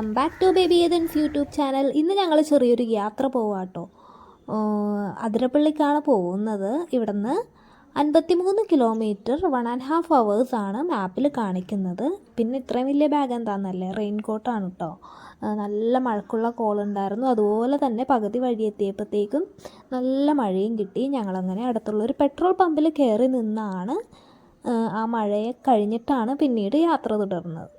Welcome back to baby Ethan's YouTube channel. ഇന്ന് ഞങ്ങൾ ചെറിയൊരു യാത്ര പോവാട്ടോ. അതിരപ്പള്ളിക്കാണ് പോകുന്നത്. ഇവിടുന്ന് അൻപത്തിമൂന്ന് kilometre one and half hours ആണ് മാപ്പിൽ കാണിക്കുന്നത്. പിന്നെ ഇത്രയും വലിയ ബാഗ് എന്താണെന്നല്ലേ റെയിൻ കോട്ടാണ് കേട്ടോ നല്ല മഴക്കുള്ള കോളുണ്ടായിരുന്നു അതുപോലെ തന്നെ പകുതി വഴി എത്തിയപ്പോഴത്തേക്കും നല്ല മഴയും കിട്ടി. ഞങ്ങളങ്ങനെ അടുത്തുള്ള ഒരു പെട്രോൾ പമ്പിൽ കയറി നിന്നാണ് ആ മഴയെ കഴിഞ്ഞിട്ടാണ് പിന്നീട് യാത്ര തുടർന്നത്.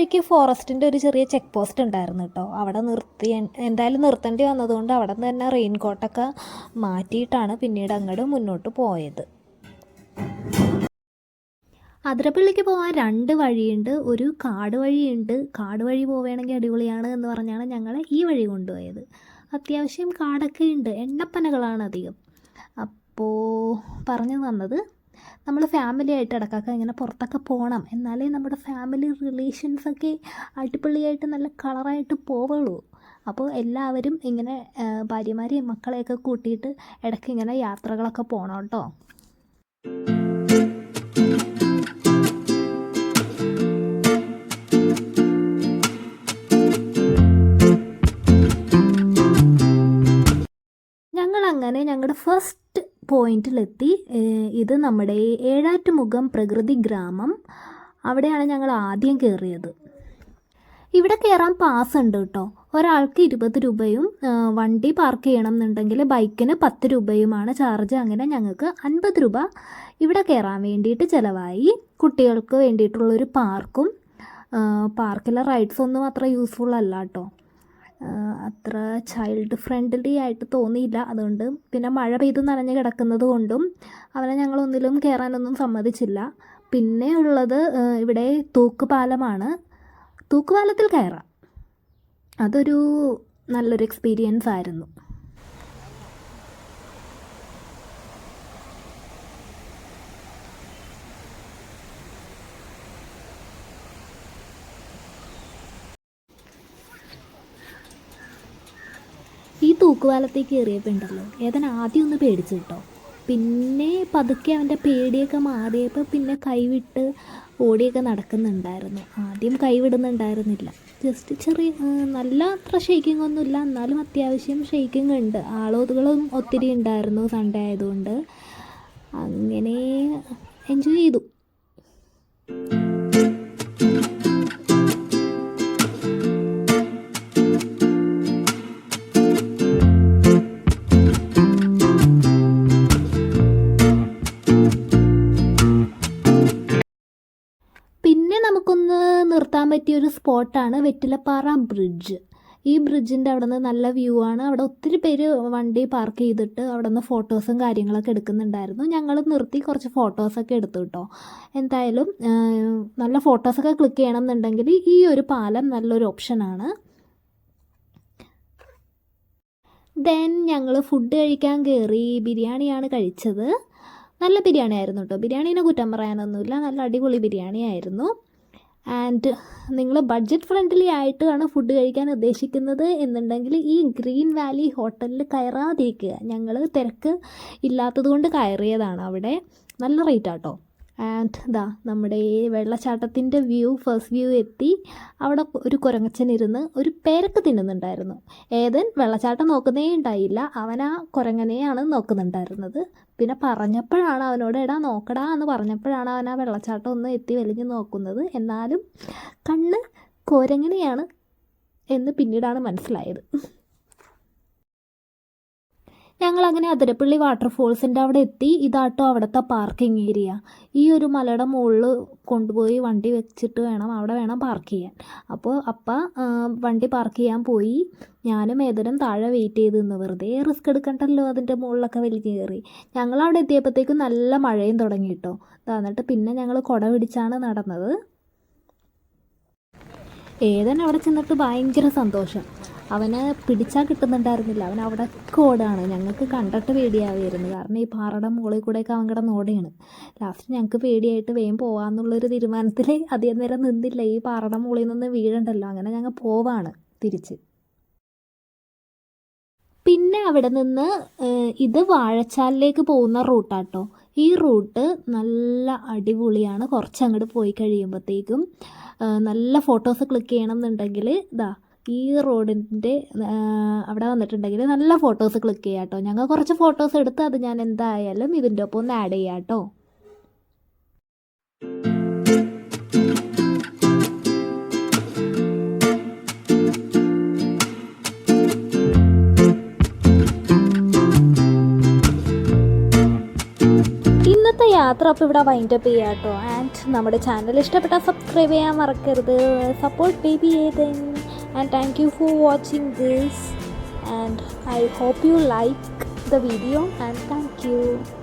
വഴിക്ക് ഫോറസ്റ്റിന്റെ ഒരു ചെറിയ ചെക്ക് പോസ്റ്റ് ഉണ്ടായിരുന്നു കേട്ടോ. അവിടെ നിർത്തി എന്തായാലും നിർത്തേണ്ടി വന്നതുകൊണ്ട് അവിടെ നിന്ന് തന്നെ റെയിൻ കോട്ടൊക്കെ മാറ്റിയിട്ടാണ് പിന്നീട് അങ്ങോട്ട് മുന്നോട്ട് പോയത്. അതിരപ്പള്ളിക്ക് പോകാൻ രണ്ട് വഴിയുണ്ട്. ഒരു കാട് വഴിയുണ്ട്. കാട് വഴി പോവുകയാണെങ്കിൽ അടിപൊളിയാണ് എന്ന് പറഞ്ഞാണ് ഞങ്ങളെ ഈ വഴി കൊണ്ടുപോയത്. അത്യാവശ്യം കാടൊക്കെ ഉണ്ട്. എണ്ണപ്പനകളാണ് അധികം. അപ്പോൾ പറഞ്ഞു തന്നത് നമ്മൾ ഫാമിലി ആയിട്ട് ഇടക്കൊക്കെ ഇങ്ങനെ പുറത്തൊക്കെ പോകണം എന്നാലേ നമ്മുടെ ഫാമിലി റിലേഷൻസൊക്കെ അടിപൊളിയായിട്ട് നല്ല കളറായിട്ട് പോവുള്ളൂ. അപ്പോൾ എല്ലാവരും ഇങ്ങനെ ഭാര്യമാരെയും മക്കളെയൊക്കെ കൂട്ടിയിട്ട് ഇടയ്ക്ക് ഇങ്ങനെ യാത്രകളൊക്കെ പോകണം കേട്ടോ. ഞങ്ങളങ്ങനെ ഞങ്ങളുടെ ഫസ്റ്റ് പോയിന്റിലെത്തി. ഇത് നമ്മുടെ ഏഴാറ്റുമുഖം പ്രകൃതി ഗ്രാമം. അവിടെയാണ് ഞങ്ങൾ ആദ്യം കയറിയത്. ഇവിടെ കയറാൻ പാസ് ഉണ്ട് കേട്ടോ. ഒരാൾക്ക് ഇരുപത് രൂപയും വണ്ടി പാർക്ക് ചെയ്യണം എന്നുണ്ടെങ്കിൽ ബൈക്കിന് പത്ത് രൂപയുമാണ് ചാർജ് അങ്ങനെ ഞങ്ങൾക്ക് അൻപത് രൂപ ഇവിടെ കയറാൻ വേണ്ടിയിട്ട് ചിലവായി. കുട്ടികൾക്ക് വേണ്ടിയിട്ടുള്ളൊരു പാർക്കും പാർക്കിലെ റൈഡ്സ് ഒന്നും അത്ര യൂസ്ഫുൾ അല്ല കേട്ടോ. അത്ര ചൈൽഡ് ഫ്രണ്ട്ലി ആയിട്ട് തോന്നിയില്ല. അതുകൊണ്ട് പിന്നെ മഴ പെയ്ത് നനഞ്ഞ് കിടക്കുന്നത് കൊണ്ടും അവനെ ഞങ്ങളൊന്നിലും കയറാനൊന്നും സമ്മതിച്ചില്ല. പിന്നെ ഉള്ളത് ഇവിടെ തൂക്കുപാലമാണ്. തൂക്കുപാലത്തിൽ കയറാം. അതൊരു നല്ലൊരു എക്സ്പീരിയൻസ് ആയിരുന്നു. ഈ തൂക്കുപാലത്തേക്ക് കയറിയപ്പോൾ ഉണ്ടല്ലോ ഏതൻ ആദ്യം ഒന്ന് പേടിച്ചു കേട്ടോ. പിന്നെ പതുക്കെ അവന്റെ പേടിയൊക്കെ മാറിയപ്പോൾ പിന്നെ കൈവിട്ട് ഓടിയൊക്കെ നടക്കുന്നുണ്ടായിരുന്നു. ആദ്യം കൈവിടുന്നുണ്ടായിരുന്നില്ല. ജസ്റ്റ് ചെറിയ നല്ല അത്ര ഷെയ്ക്കിംഗ് ഒന്നുമില്ല. എന്നാലും അത്യാവശ്യം ഷെയ്ക്കിംഗ് ഉണ്ട്. ആളുകളും ഒത്തിരി ഉണ്ടായിരുന്നു സൺഡേ ആയതുകൊണ്ട്. അങ്ങനെ എൻജോയ് ചെയ്തു. പിന്നെ നമുക്കൊന്ന് നിർത്താൻ പറ്റിയ ഒരു സ്പോട്ടാണ് വെറ്റിലപ്പാറ ബ്രിഡ്ജ്. ഈ ബ്രിഡ്ജിന്റെ അവിടെ നിന്ന് നല്ല വ്യൂ ആണ്. അവിടെ ഒത്തിരി പേര് വണ്ടി പാർക്ക് ചെയ്തിട്ട് അവിടെ നിന്ന് ഫോട്ടോസും കാര്യങ്ങളൊക്കെ എടുക്കുന്നുണ്ടായിരുന്നു. ഞങ്ങൾ നിർത്തി കുറച്ച് ഫോട്ടോസൊക്കെ എടുത്തു കേട്ടോ. എന്തായാലും നല്ല ഫോട്ടോസൊക്കെ ക്ലിക്ക് ചെയ്യണം എന്നുണ്ടെങ്കിൽ ഈ ഒരു പാലം നല്ലൊരു ഓപ്ഷനാണ് ദെൻ ഞങ്ങൾ ഫുഡ് കഴിക്കാൻ കയറി ബിരിയാണിയാണ് കഴിച്ചത്. നല്ല ബിരിയാണി ആയിരുന്നു കേട്ടോ ബിരിയാണീനെ കുറ്റം പറയാനൊന്നുമില്ല. നല്ല അടിപൊളി ബിരിയാണി ആയിരുന്നു. ആൻഡ് നിങ്ങൾ ബഡ്ജറ്റ് ഫ്രണ്ട്ലി ആയിട്ടാണ് ഫുഡ് കഴിക്കാൻ ഉദ്ദേശിക്കുന്നത് എന്നുണ്ടെങ്കിൽ ഈ ഗ്രീൻ വാലി ഹോട്ടലിൽ കയറാതിരിക്കുക. ഞങ്ങൾ തിരക്ക് ഇല്ലാത്തത് കൊണ്ട് കയറിയതാണ് അവിടെ. നല്ല റേറ്റ് ആട്ടോ ആൻഡ് ദാ നമ്മുടെ ഈ വെള്ളച്ചാട്ടത്തിന്റെ വ്യൂ ഫസ്റ്റ് വ്യൂ എത്തി. അവിടെ ഒരു കുരങ്ങച്ചൻ ഇരുന്ന് ഒരു പേരക്ക് തിന്നുന്നുണ്ടായിരുന്നു. ഏതൻ വെള്ളച്ചാട്ടം നോക്കുന്നേ ഉണ്ടായില്ല. അവൻ ആ കുരങ്ങനെയാണ് നോക്കുന്നുണ്ടായിരുന്നത്. പിന്നെ പറഞ്ഞപ്പോഴാണ് അവനോട് എടാ നോക്കടാ എന്ന് പറഞ്ഞപ്പോഴാണ് അവൻ ആ വെള്ളച്ചാട്ടം ഒന്ന് എത്തി വലിഞ്ഞ് നോക്കുന്നത്. എന്നാലും കണ്ണ് കുരങ്ങനെയാണ് എന്ന് പിന്നീടാണ് മനസ്സിലായത്. ഞങ്ങളങ്ങനെ അതിരപ്പള്ളി വാട്ടർഫോൾസിന്റെ അവിടെ എത്തി. ഇതാട്ടോ അവിടുത്തെ പാർക്കിംഗ് ഏരിയ ഈ ഒരു മലയുടെ മുകളിൽ കൊണ്ടുപോയി വണ്ടി വെച്ചിട്ട് വേണം അവിടെ വേണം പാർക്ക് ചെയ്യാൻ. അപ്പോൾ അപ്പ വണ്ടി പാർക്ക് ചെയ്യാൻ പോയി. ഞാനും ഏതനും താഴെ വെയിറ്റ് ചെയ്ത് നിന്ന് വെറുതെ റിസ്ക് എടുക്കണ്ടല്ലോ അതിന്റെ മുകളിലൊക്കെ വലിയ കയറി. ഞങ്ങൾ അവിടെ എത്തിയപ്പോഴത്തേക്കും നല്ല മഴയും തുടങ്ങി കേട്ടോ. എന്നിട്ട് പിന്നെ ഞങ്ങൾ കുട പിടിച്ചാണ് നടന്നത്. ഏതൻ അവിടെ ചെന്നിട്ട് ഭയങ്കര സന്തോഷം. അവന് പിടിച്ചാൽ കിട്ടുന്നുണ്ടായിരുന്നില്ല. അവൻ അവിടെ ഓടാണ് ഞങ്ങൾക്ക് കണ്ടിട്ട് പേടിയാവുമായിരുന്നു കാരണം ഈ പാറയുടെ മുകളിൽ കൂടെയൊക്കെ അവൻ കിടന്ന് ഓടുകയാണ്. ലാസ്റ്റ് ഞങ്ങൾക്ക് പേടിയായിട്ട് വേഗം പോകാമെന്നുള്ളൊരു തീരുമാനത്തിൽ അധികം നേരം നിന്നില്ല. ഈ പാറയുടെ മുകളിൽ നിന്ന് വീഴണ്ടല്ലോ. അങ്ങനെ ഞങ്ങൾ പോവാണ് തിരിച്ച്. പിന്നെ അവിടെ നിന്ന് ഇത് വാഴച്ചാലിലേക്ക് പോകുന്ന റൂട്ടാട്ടോ. ഈ റൂട്ട് നല്ല അടിപൊളിയാണ്. കുറച്ച് അങ്ങോട്ട് പോയി കഴിയുമ്പോഴത്തേക്കും നല്ല ഫോട്ടോസ് ക്ലിക്ക് ചെയ്യണം എന്നുണ്ടെങ്കിൽ ഇതാ ഈ റോഡിന്റെ അവിടെ വന്നിട്ടുണ്ടെങ്കിൽ നല്ല ഫോട്ടോസ് ക്ലിക്ക് ചെയ്യാം കേട്ടോ ഞങ്ങൾ കുറച്ച് ഫോട്ടോസ് എടുത്ത് അത് ഞാൻ എന്തായാലും ഇതിന്റെ ഒപ്പം ഒന്ന് ആഡ് ചെയ്യാം കേട്ടോ ഇന്നത്തെ യാത്ര അപ്പോൾ ഇവിടെ വൈൻഡപ്പ് ചെയ്യാം കേട്ടോ ആൻഡ് നമ്മുടെ ചാനൽ ഇഷ്ടപ്പെട്ടാൽ സബ്സ്ക്രൈബ് ചെയ്യാൻ മറക്കരുത്. Support baby Ethan and thank you for watching this and I hope you like the video and thank you.